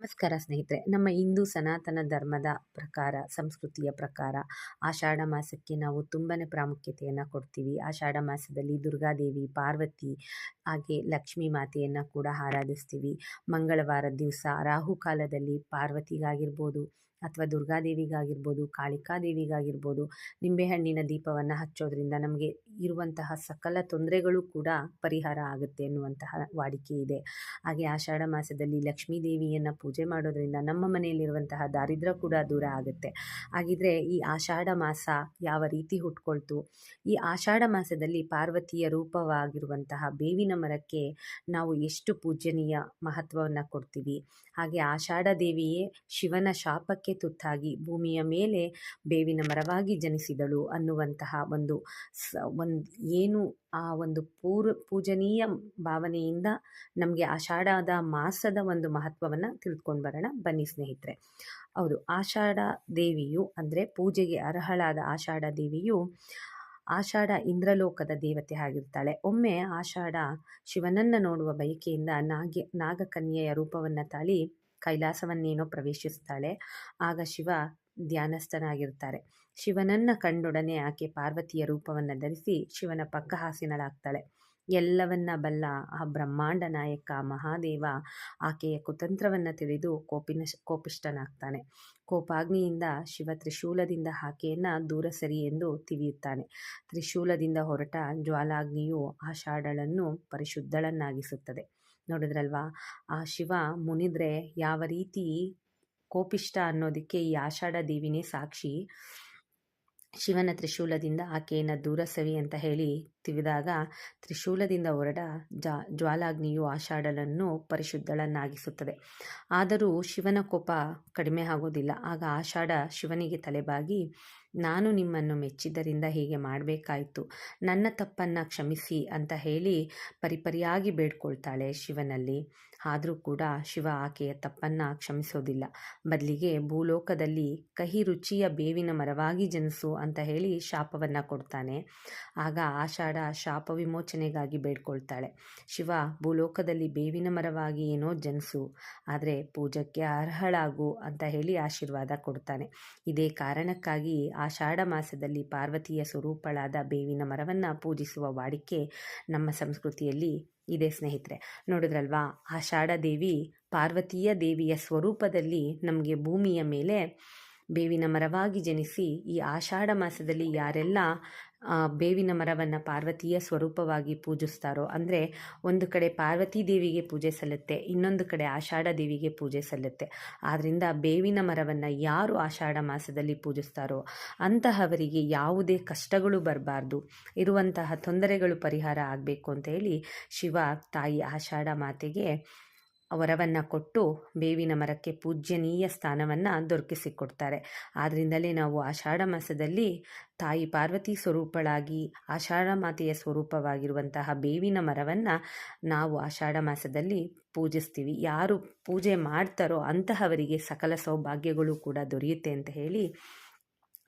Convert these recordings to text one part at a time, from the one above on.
ನಮಸ್ಕಾರ ಸ್ನೇಹಿತರೆ, ನಮ್ಮ ಹಿಂದೂ ಸನಾತನ ಧರ್ಮದ ಪ್ರಕಾರ, ಸಂಸ್ಕೃತಿಯ ಪ್ರಕಾರ, ಆಷಾಢ ಮಾಸಕ್ಕೆ ನಾವು ತುಂಬಾ ಪ್ರಾಮುಖ್ಯತೆಯನ್ನು ಕೊಡ್ತೀವಿ. ಆಷಾಢ ಮಾಸದಲ್ಲಿ ದುರ್ಗಾದೇವಿ, ಪಾರ್ವತಿ ಹಾಗೆ ಲಕ್ಷ್ಮೀ ಮಾತೆಯನ್ನು ಕೂಡ ಆರಾಧಿಸ್ತೀವಿ. ಮಂಗಳವಾರ ದಿವಸ ರಾಹುಕಾಲದಲ್ಲಿ ಪಾರ್ವತಿಗಾಗಿರ್ಬೋದು ಅಥವಾ ದುರ್ಗಾದೇವಿಗಾಗಿರ್ಬೋದು, ಕಾಳಿಕಾದೇವಿಗಾಗಿರ್ಬೋದು, ನಿಂಬೆಹಣ್ಣಿನ ದೀಪವನ್ನು ಹಚ್ಚೋದ್ರಿಂದ ನಮಗೆ ಇರುವಂತಹ ಸಕಲ ತೊಂದರೆಗಳು ಕೂಡ ಪರಿಹಾರ ಆಗುತ್ತೆ ಅನ್ನುವಂತಹ ವಾಡಿಕೆ ಇದೆ. ಹಾಗೆ ಆಷಾಢ ಮಾಸದಲ್ಲಿ ಲಕ್ಷ್ಮೀ ದೇವಿಯನ್ನು ಮಾಡೋದ್ರಿಂದ ನಮ್ಮ ಮನೆಯಲ್ಲಿರುವಂತಹ ದಾರಿದ್ರ್ಯ ಕೂಡ ದೂರ ಆಗುತ್ತೆ. ಹಾಗಿದ್ರೆ ಈ ಆಷಾಢ ಮಾಸ ಯಾವ ರೀತಿ ಹುಟ್ಕೊಳ್ತು? ಈ ಆಷಾಢ ಮಾಸದಲ್ಲಿ ಪಾರ್ವತಿಯ ರೂಪವಾಗಿರುವಂತಹ ಬೇವಿನ ಮರಕ್ಕೆ ನಾವು ಎಷ್ಟು ಪೂಜನೀಯ ಮಹತ್ವವನ್ನು ಕೊಡ್ತೀವಿ? ಹಾಗೆ ಆಷಾಢ ದೇವಿಯೇ ಶಿವನ ಶಾಪಕ್ಕೆ ತುತ್ತಾಗಿ ಭೂಮಿಯ ಮೇಲೆ ಬೇವಿನ ಮರವಾಗಿ ಜನಿಸಿದಳು ಅನ್ನುವಂತಹ ಒಂದು ಸ, ಒಂದು ಏನು ಆ ಒಂದು ಪೂರ್, ಪೂಜನೀಯ ಭಾವನೆಯಿಂದ ನಮಗೆ ಆಷಾಢದ ಮಾಸದ ಒಂದು ಮಹತ್ವವನ್ನು ತಿಳ್ಕೊಂಡು ಬರೋಣ. ಬನ್ನಿ ಸ್ನೇಹಿತರೆ. ಹೌದು, ಆಷಾಢ ದೇವಿಯು ಅಂದರೆ ಪೂಜೆಗೆ ಅರ್ಹಳಾದ ಆಷಾಢ ದೇವಿಯು ಆಷಾಢ ಇಂದ್ರಲೋಕದ ದೇವತೆ ಆಗಿರ್ತಾಳೆ. ಒಮ್ಮೆ ಆಷಾಢ ಶಿವನನ್ನು ನೋಡುವ ಬಯಕೆಯಿಂದ ನಾಗ, ನಾಗಕನ್ಯೆಯ ರೂಪವನ್ನು ತಾಳಿ ಕೈಲಾಸವನ್ನೇನೋ ಪ್ರವೇಶಿಸ್ತಾಳೆ. ಆಗ ಶಿವ ಧ್ಯಾನಸ್ಥನಾಗಿರ್ತಾರೆ ಶಿವನನ್ನು ಕಂಡೊಡನೆ ಆಕೆ ಪಾರ್ವತಿಯ ರೂಪವನ್ನು ಧರಿಸಿ ಶಿವನ ಪಕ್ಕ ಹಾಸಿನಳಾಗ್ತಾಳೆ. ಎಲ್ಲವನ್ನ ಬಲ್ಲ ಆ ಬ್ರಹ್ಮಾಂಡ ನಾಯಕ ಮಹಾದೇವ ಆಕೆಯ ಕುತಂತ್ರವನ್ನು ತಿಳಿದು ಕೋಪಿನ ಕೋಪಿಷ್ಟನಾಗ್ತಾನೆ ಕೋಪಾಗ್ನಿಯಿಂದ ಶಿವ ತ್ರಿಶೂಲದಿಂದ ಆಕೆಯನ್ನು ದೂರ ಸರಿ ಎಂದು ತಿಳಿಯುತ್ತಾನೆ. ತ್ರಿಶೂಲದಿಂದ ಹೊರಟ ಜ್ವಾಲಾಗ್ನಿಯು ಆ ಶಾಡಳನ್ನು ಪರಿಶುದ್ಧಳನ್ನಾಗಿಸುತ್ತದೆ. ನೋಡಿದ್ರಲ್ವಾ? ಆ ಶಿವ ಮುನಿದ್ರೆ ಯಾವ ರೀತಿ ಕೋಪಿಷ್ಟ ಅನ್ನೋದಕ್ಕೆ ಈ ಆಷಾಢ ದೇವಿನೇ ಸಾಕ್ಷಿ. ಶಿವನ ತ್ರಿಶೂಲದಿಂದ ಆಕೆಯನ್ನು ದೂರ ಸವಿ ಅಂತ ಹೇಳಿ ತಿವಿದಾಗ ತ್ರಿಶೂಲದಿಂದ ಹೊರಡ ಜ್ವಾಲಾಗ್ನಿಯು ಆಷಾಢಲನ್ನು ಪರಿಶುದ್ಧಳನ್ನಾಗಿಸುತ್ತದೆ. ಆದರೂ ಶಿವನ ಕೋಪ ಕಡಿಮೆ ಆಗೋದಿಲ್ಲ. ಆಗ ಆಷಾಢ ಶಿವನಿಗೆ ತಲೆಬಾಗಿ, ನಾನು ನಿಮ್ಮನ್ನು ಮೆಚ್ಚಿದ್ದರಿಂದ ಹೀಗೆ ಮಾಡಬೇಕಾಯಿತು. ನನ್ನ ತಪ್ಪನ್ನು ಕ್ಷಮಿಸಿ ಅಂತ ಹೇಳಿ ಪರಿಪರಿಯಾಗಿ ಬೇಡ್ಕೊಳ್ತಾಳೆ ಶಿವನಲ್ಲಿ. ಆದರೂ ಕೂಡ ಶಿವ ಆಕೆಯ ತಪ್ಪನ್ನು ಕ್ಷಮಿಸೋದಿಲ್ಲ. ಬದಲಿಗೆ ಭೂಲೋಕದಲ್ಲಿ ಕಹಿ ರುಚಿಯ ಬೇವಿನ ಮರವಾಗಿ ಜನಿಸು ಅಂತ ಹೇಳಿ ಶಾಪವನ್ನು ಕೊಡ್ತಾನೆ. ಆಗ ಆಷಾಢ ಶಾಪ ವಿಮೋಚನೆಗಾಗಿ ಬೇಡ್ಕೊಳ್ತಾಳೆ. ಶಿವ, ಭೂಲೋಕದಲ್ಲಿ ಬೇವಿನ ಮರವಾಗಿ ಏನೋ ಜನಿಸು, ಆದರೆ ಪೂಜಕ್ಕೆ ಅರ್ಹಳಾಗು ಅಂತ ಹೇಳಿ ಆಶೀರ್ವಾದ ಕೊಡ್ತಾನೆ. ಇದೇ ಕಾರಣಕ್ಕಾಗಿ ಆಷಾಢ ಮಾಸದಲ್ಲಿ ಪಾರ್ವತಿಯ ಸ್ವರೂಪಳಾದ ಬೇವಿನ ಮರವನ್ನು ಪೂಜಿಸುವ ವಾಡಿಕೆ ನಮ್ಮ ಸಂಸ್ಕೃತಿಯಲ್ಲಿ ಇದೆ ಸ್ನೇಹಿತರೆ. ನೋಡಿದ್ರಲ್ವಾ? ಆಷಾಢ ದೇವಿ ಪಾರ್ವತಿಯ ದೇವಿಯ ಸ್ವರೂಪದಲ್ಲಿ ನಮಗೆ ಭೂಮಿಯ ಮೇಲೆ ಬೇವಿನ ಮರವಾಗಿ ಜನಿಸಿ ಈ ಆಷಾಢ ಮಾಸದಲ್ಲಿ ಯಾರೆಲ್ಲ ಬೇವಿನ ಮರವನ್ನು ಪಾರ್ವತಿಯ ಸ್ವರೂಪವಾಗಿ ಪೂಜಿಸ್ತಾರೋ, ಅಂದರೆ ಒಂದು ಕಡೆ ಪಾರ್ವತಿ ದೇವಿಗೆ ಪೂಜೆ ಸಲ್ಲುತ್ತೆ, ಇನ್ನೊಂದು ಕಡೆ ಆಷಾಢ ದೇವಿಗೆ ಪೂಜೆ ಸಲ್ಲುತ್ತೆ. ಆದ್ದರಿಂದ ಬೇವಿನ ಮರವನ್ನು ಯಾರು ಆಷಾಢ ಮಾಸದಲ್ಲಿ ಪೂಜಿಸ್ತಾರೋ, ಅಂತಹವರಿಗೆ ಯಾವುದೇ ಕಷ್ಟಗಳು ಬರಬಾರ್ದು. ಇರುವಂತಹ ತೊಂದರೆಗಳು ಪರಿಹಾರ ಆಗಬೇಕು ಅಂತ ಹೇಳಿ ಶಿವ ತಾಯಿ ಆಷಾಢ ಮಾತೆಗೆ ವರವನ್ನು ಕೊಟ್ಟು ಬೇವಿನ ಮರಕ್ಕೆ ಪೂಜ್ಯನೀಯ ಸ್ಥಾನವನ್ನು ದೊರಕಿಸಿಕೊಡ್ತಾರೆ. ಆದ್ದರಿಂದಲೇ ನಾವು ಆಷಾಢ ಮಾಸದಲ್ಲಿ ತಾಯಿ ಪಾರ್ವತಿ ಸ್ವರೂಪಳಾಗಿ ಆಷಾಢ ಮಾತೆಯ ಸ್ವರೂಪವಾಗಿರುವಂತಹ ಬೇವಿನ ಮರವನ್ನು ನಾವು ಆಷಾಢ ಮಾಸದಲ್ಲಿ ಪೂಜಿಸ್ತೀವಿ. ಯಾರು ಪೂಜೆ ಮಾಡ್ತಾರೋ ಅಂತಹವರಿಗೆ ಸಕಲ ಸೌಭಾಗ್ಯಗಳು ಕೂಡ ದೊರೆಯುತ್ತೆ ಅಂತ ಹೇಳಿ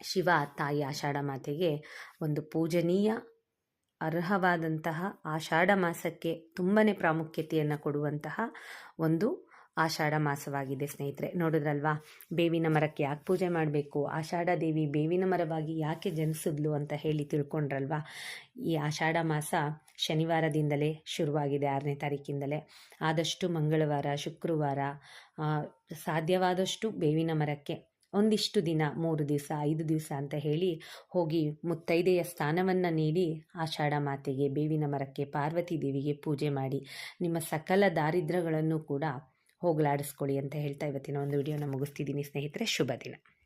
ಶಿವ ತಾಯಿ ಆಷಾಢ ಮಾತೆಗೆ ಒಂದು ಪೂಜನೀಯ ಅರ್ಹವಾದಂತಹ ಆಷಾಢ ಮಾಸಕ್ಕೆ ತುಂಬಾ ಪ್ರಾಮುಖ್ಯತೆಯನ್ನು ಕೊಡುವಂತಹ ಒಂದು ಆಷಾಢ ಮಾಸವಾಗಿದೆ ಸ್ನೇಹಿತರೆ. ನೋಡಿದ್ರಲ್ವಾ? ಬೇವಿನ ಮರಕ್ಕೆ ಯಾಕೆ ಪೂಜೆ ಮಾಡಬೇಕು? ಆಷಾಢ ದೇವಿ ಬೇವಿನ ಮರವಾಗಿ ಯಾಕೆ ಜನಿಸಿದ್ಲು ಅಂತ ಹೇಳಿ ತಿಳ್ಕೊಂಡ್ರಲ್ವಾ? ಈ ಆಷಾಢ ಮಾಸ ಶನಿವಾರದಿಂದಲೇ ಶುರುವಾಗಿದೆ, ಆರನೇ ತಾರೀಕಿಂದಲೇ. ಆದಷ್ಟು ಮಂಗಳವಾರ, ಶುಕ್ರವಾರ ಸಾಧ್ಯವಾದಷ್ಟು ಬೇವಿನ ಮರಕ್ಕೆ ಒಂದಿಷ್ಟು ದಿನ, ಮೂರು ದಿವಸ, ಐದು ದಿವಸ ಅಂತ ಹೇಳಿ ಹೋಗಿ ಮುತ್ತೈದೆಯ ಸ್ಥಾನವನ್ನು ನೀಡಿ ಆಷಾಢ ಮಾತೆಗೆ, ಬೇವಿನ ಮರಕ್ಕೆ, ಪಾರ್ವತಿ ದೇವಿಗೆ ಪೂಜೆ ಮಾಡಿ ನಿಮ್ಮ ಸಕಲ ದಾರಿದ್ರ್ಯಗಳನ್ನು ಕೂಡ ಹೋಗಲಾಡಿಸ್ಕೊಳ್ಳಿ ಅಂತ ಹೇಳ್ತಾ ಇವತ್ತಿನ ಒಂದು ವಿಡಿಯೋನ ಮುಗಿಸ್ತಿದ್ದೀನಿ. ಸ್ನೇಹಿತರೆ ಶುಭ ದಿನ